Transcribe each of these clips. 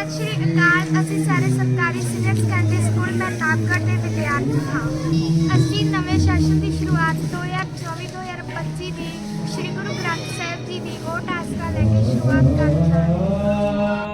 ਸਤਿ ਸ਼੍ਰੀ ਅਕਾਲ। ਅਸੀਂ ਸਾਰੇ ਸਰਕਾਰੀ ਸੀਨੀਅਰ ਸੈਕੰਡਰੀ ਸਕੂਲ ਮਹਿਤਾਬਗੜ੍ਹ ਦੇ ਵਿਦਿਆਰਥੀ ਹਾਂ। ਅਸੀਂ ਨਵੇਂ ਸੈਸ਼ਨ ਦੀ ਸ਼ੁਰੂਆਤ 2024-2025 ਦੀ ਸ੍ਰੀ ਗੁਰੂ ਗ੍ਰੰਥ ਸਾਹਿਬ ਜੀ ਦੀ ਓਟ ਆਸਕਾ ਲੈ ਕੇ ਸ਼ੁਰੂਆਤ ਕਰ ਰਹੇ ਹਾਂ।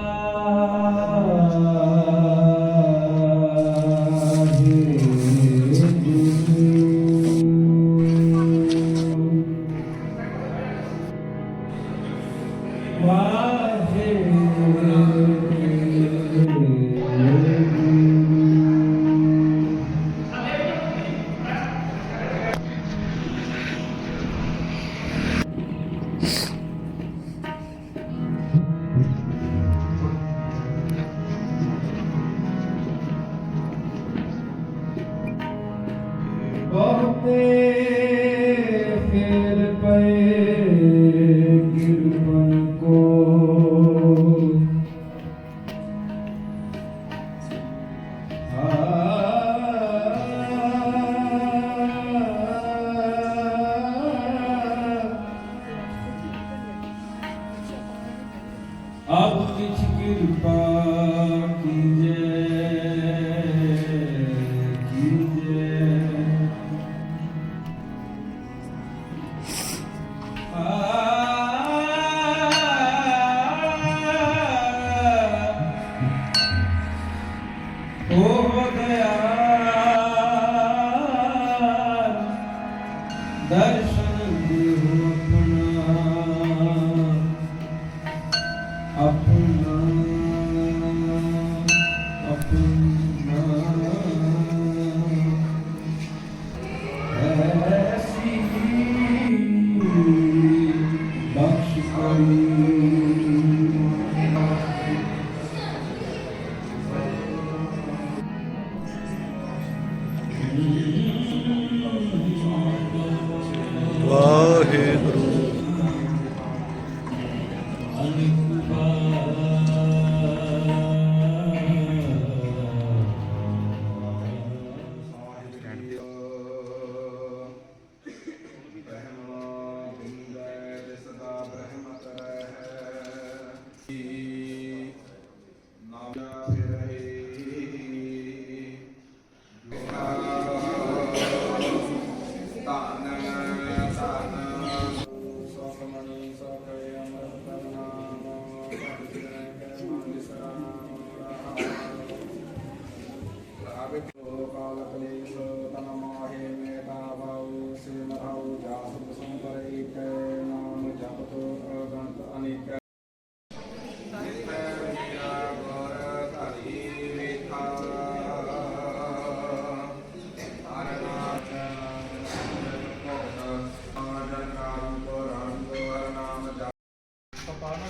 ਆਪ ਕਿਛ ਕਿਰਪਾ ਕੀਜੇ।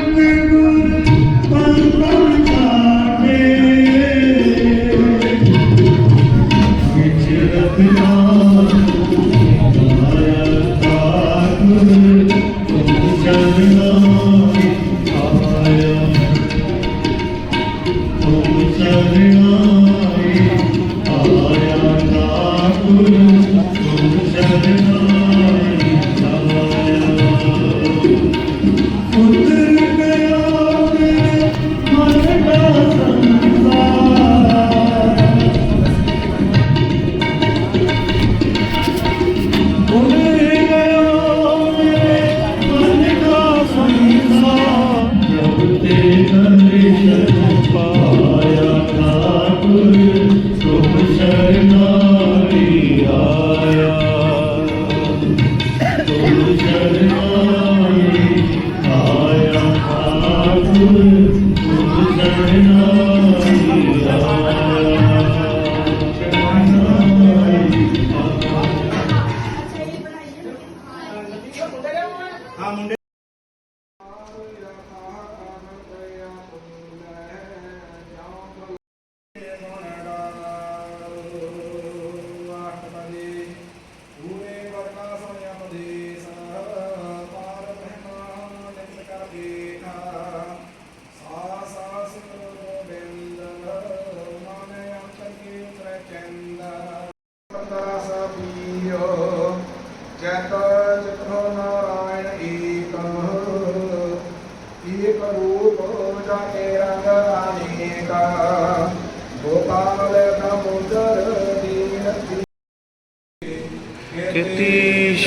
Thank you.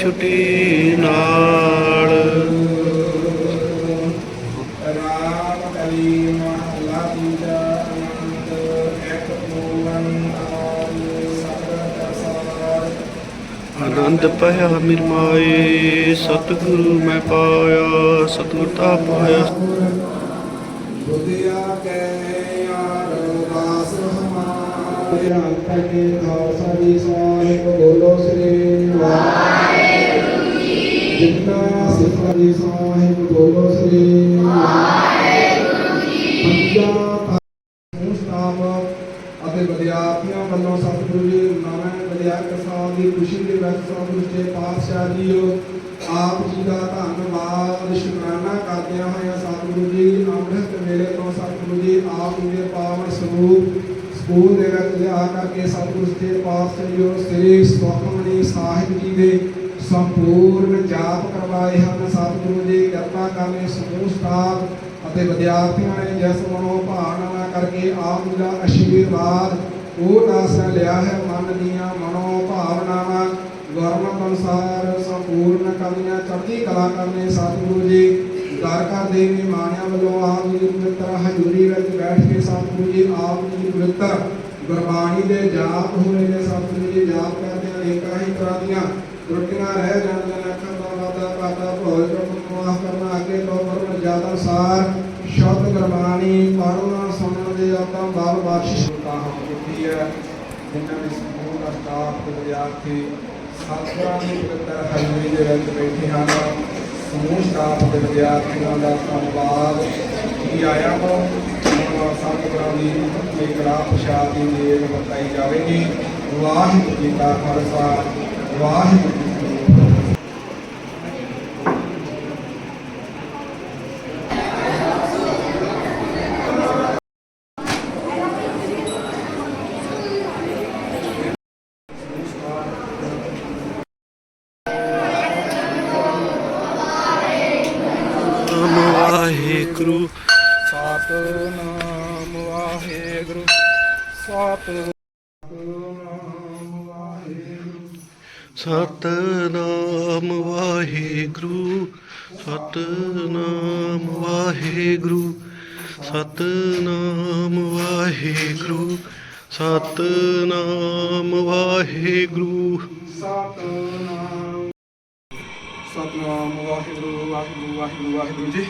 ਛੁਟੀ ਨਾਲ। ਰਾਮ ਕਲੀ ਮਹਲਾ ਤੀਜਾ ਆਨੰਦ ਇੱਕ ਓੰਕਾਰ ਆਨੰਦ ਪਾਇਆ ਮਿਰਮਾਏ ਸਤਿਗੁਰੂ ਮੈਂ ਪਾਇਆ, ਸਤਿਗੁਰ ਤਾ ਪਾਇਆ। ਬੁੱਧਿਆ ਕੈ ਯਾਰ ਦਾਸ ਹਮਾਰੇ ਅੰਤ ਕੇ ਖਾਲਸਾ ਜੀ ਸਾਹਿਬ ਬੋਲੋ ਸ੍ਰੀ ਵਾਹਿਗੁਰੂ। ਵਿਦਿਆਰਥੀਆਂ ਵੱਲੋਂ ਸਤਿਗੁਰੂ ਜੀ ਨਵੇਂ ਵਿਦਿਆਰਥੀ ਸਾਲ ਦੀ ਖੁਸ਼ੀ ਦੇ ਵਿੱਚ ਸਤਿਗੁਰੂ ਜੀ ਪਾਤਸ਼ਾਹ ਜੀ ਆਪ ਜੀ ਦਾ ਧੰਨਵਾਦ ਸ਼ੁਕਰਾਨਾ ਕਰਦਿਆਂ ਹੋਇਆਂ ਸਤਿਗੁਰੂ ਜੀ ਅੰਮ੍ਰਿਤ ਵੇਲੇ ਤੋਂ ਸਤਿਗੁਰੂ ਜੀ ਆਪ ਜੀ ਦੇ ਪਾਵਨ ਸਰੂਪ ਸਕੂਲ ਦੇ ਵਿੱਚ ਲਿਆ ਕਰਕੇ ਸਤਿਗੁਰੂ ਜੀ ਪਾਤਸ਼ਾਹ ਜੀ ਸ੍ਰੀ ਸੁਖਮਨੀ ਸਾਹਿਬ ਜੀ ਦੇ ਸੰਪੂਰਨ ਜਾਪ ਕਰਵਾਏ ਹਨ। ਸਤਿਗੁਰੂ ਜੀ, ਕਿਰਪਾ ਕਰਨੇ ਸਮੂਹ ਸਟਾਫ ਅਤੇ ਵਿਦਿਆਰਥੀਆਂ ਨੇ ਜਿਸ ਮਨੋ ਭਾਵਨਾ ਕਰਕੇ ਆਪ ਜੀ ਦਾ ਆਸ਼ੀਰਵਾਦ ਉਹ ਆਸਰਾ ਲਿਆ ਹੈ। ਮਨ ਦੀਆਂ ਮਨੋ ਭਾਵਨਾਵਾਂ ਗੁਰਮਤਿ ਅਨੁਸਾਰ ਸੰਪੂਰਨ ਕਰਨੀਆਂ ਚੜ੍ਹਦੀ ਕਲਾ ਕਰਨੇ ਸਤਿਗੁਰੂ ਜੀ, ਦਰ ਕਰਦੇ ਨੇ ਮਾਣਿਆਂ ਵੱਲੋਂ ਆਪ ਜੀ ਦੀ ਪਵਿੱਤਰ ਹਜ਼ੂਰੀ ਵਿੱਚ ਬੈਠ ਕੇ ਸਤਿਗੁਰੂ ਜੀ, ਆਪ ਜੀ ਦੀ ਪਵਿੱਤਰ ਗੁਰਬਾਣੀ ਦੇ ਜਾਪ ਹੋਏ ਨੇ। ਸਤਿਗੁਰੂ ਜੀ, ਜਾਪ ਕਰਦੇ ਅਨੇਕਾਂ ਹੀ ਤਰ੍ਹਾਂ ਦੀਆਂ ਤਰੁੱਟੀਆਂ ਰਹਿ ਜਾਂਦੀਆਂ ਨੇ ਅੱਖਾਂ ਦਾ ਵਾਦਾ ਕਾਦਾ ਭੋਜ ਤੋਂ ਮਾਫ ਕਰਨਾ, ਅੱਗੇ ਤੋਂ ਪਰਮ ਜ਼ਿਆਦਾ ਸਾਰ, ਸ਼ਬਦ ਗੁਰਬਾਣੀ ਪੜ੍ਹਨਾ, ਸੁਣਨ ਦੇ ਆਪਾਂ ਬਾਲ ਬਖਸ਼ਿਸ਼ ਤਾਂ ਹਮ ਕੀਤੀ ਹੈ, ਜਿਨ੍ਹਾਂ ਦੇ ਸਮੂਹ ਦਾ ਸਟਾਫ ਤੇ ਵਿਦਿਆਰਥੀ ਸਤਿਗੁਰਾਂ ਦੀ ਪਵਿੱਤਰ ਹਜ਼ੂਰੀ ਦੇ ਵਿੱਚ ਬੈਠੇ ਹਨ। ਸਮੂਹ ਸਟਾਫ ਦੇ ਵਿਦਿਆਰਥੀਆਂ ਦਾ ਧੰਨਵਾਦ। ਕੀ ਆਇਆ ਹੋ ਸਤਿਗੁਰਾਂ ਦੀ ਇਹ ਕਲਾ ਪ੍ਰਸ਼ਾਦ ਦੀ ਦੇਣ ਵਰਤਾਈ ਜਾਵੇਗੀ। ਵਾਹਿਗੁਰੂ ਜੀ ਕਾ ਖਾਲਸਾ, ਵਾਹਿਗੁਰੂ ਸਤਨਾਮ ਵਾਹਿਗੁਰੂ ਸਤਨਾਮ ਵਾਹਿਗੁਰੂ ਸਤਨਾਮ ਵਾਹਿਗੁਰੂ ਸਤਨਾਮ ਵਾਹਿਗੁਰੂ ਸਤਨਾਮ ਵਾਹਿਗੁਰੂ। ਸਤਨਾਮ ਵਾਹਿਗੁਰੂ ਸਤਨਾਮ ਸਤਨਾਮ ਵਾਹਿਗੁਰੂ ਵਾਹਿਗੁਰੂ ਵਾਹਿਗੁਰੂ ਵਾਹਿਗੁਰੂ ਜੀ।